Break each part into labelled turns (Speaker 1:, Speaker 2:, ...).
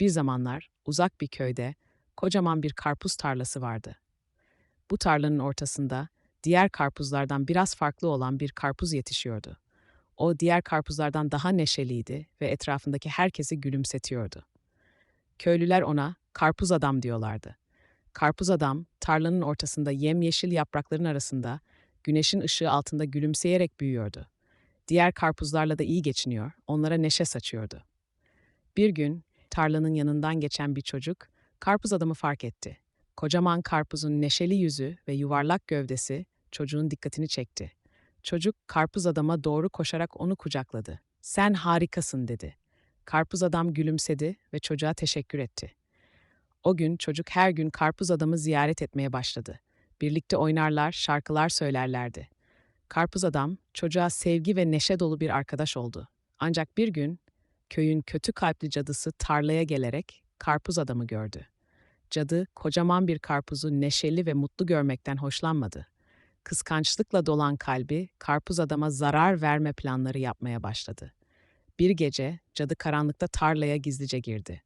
Speaker 1: Bir zamanlar uzak bir köyde kocaman bir karpuz tarlası vardı. Bu tarlanın ortasında diğer karpuzlardan biraz farklı olan bir karpuz yetişiyordu. O diğer karpuzlardan daha neşeliydi ve etrafındaki herkesi gülümsetiyordu. Köylüler ona karpuz adam diyorlardı. Karpuz adam tarlanın ortasında yemyeşil yaprakların arasında güneşin ışığı altında gülümseyerek büyüyordu. Diğer karpuzlarla da iyi geçiniyor, onlara neşe saçıyordu. Bir gün tarlanın yanından geçen bir çocuk karpuz adamı fark etti. Kocaman karpuzun neşeli yüzü ve yuvarlak gövdesi çocuğun dikkatini çekti. Çocuk karpuz adama doğru koşarak onu kucakladı. "Sen harikasın." dedi. Karpuz adam gülümsedi ve çocuğa teşekkür etti. O gün çocuk her gün karpuz adamı ziyaret etmeye başladı. Birlikte oynarlar, şarkılar söylerlerdi. Karpuz adam çocuğa sevgi ve neşe dolu bir arkadaş oldu. Ancak bir gün köyün kötü kalpli cadısı tarlaya gelerek karpuz adamı gördü. Cadı kocaman bir karpuzu neşeli ve mutlu görmekten hoşlanmadı. Kıskançlıkla dolan kalbi karpuz adama zarar verme planları yapmaya başladı. Bir gece cadı karanlıkta tarlaya gizlice girdi.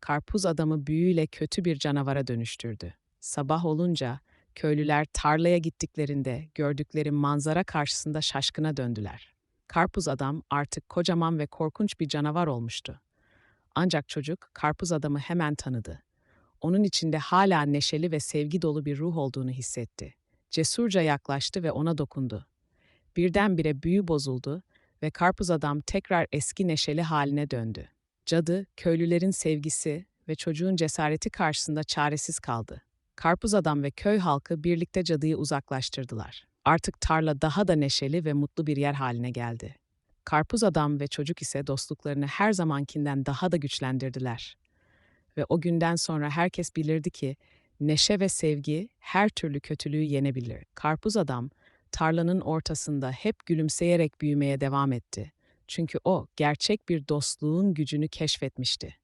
Speaker 1: Karpuz adamı büyüyle kötü bir canavara dönüştürdü. Sabah olunca köylüler tarlaya gittiklerinde gördükleri manzara karşısında şaşkına döndüler. Karpuz adam artık kocaman ve korkunç bir canavar olmuştu. Ancak çocuk karpuz adamı hemen tanıdı. Onun içinde hala neşeli ve sevgi dolu bir ruh olduğunu hissetti. Cesurca yaklaştı ve ona dokundu. Birdenbire büyü bozuldu ve karpuz adam tekrar eski neşeli haline döndü. Cadı, köylülerin sevgisi ve çocuğun cesareti karşısında çaresiz kaldı. Karpuz adam ve köy halkı birlikte cadıyı uzaklaştırdılar. Artık tarla daha da neşeli ve mutlu bir yer haline geldi. Karpuz adam ve çocuk ise dostluklarını her zamankinden daha da güçlendirdiler. Ve o günden sonra herkes bilirdi ki neşe ve sevgi her türlü kötülüğü yenebilir. Karpuz adam tarlanın ortasında hep gülümseyerek büyümeye devam etti. Çünkü o gerçek bir dostluğun gücünü keşfetmişti.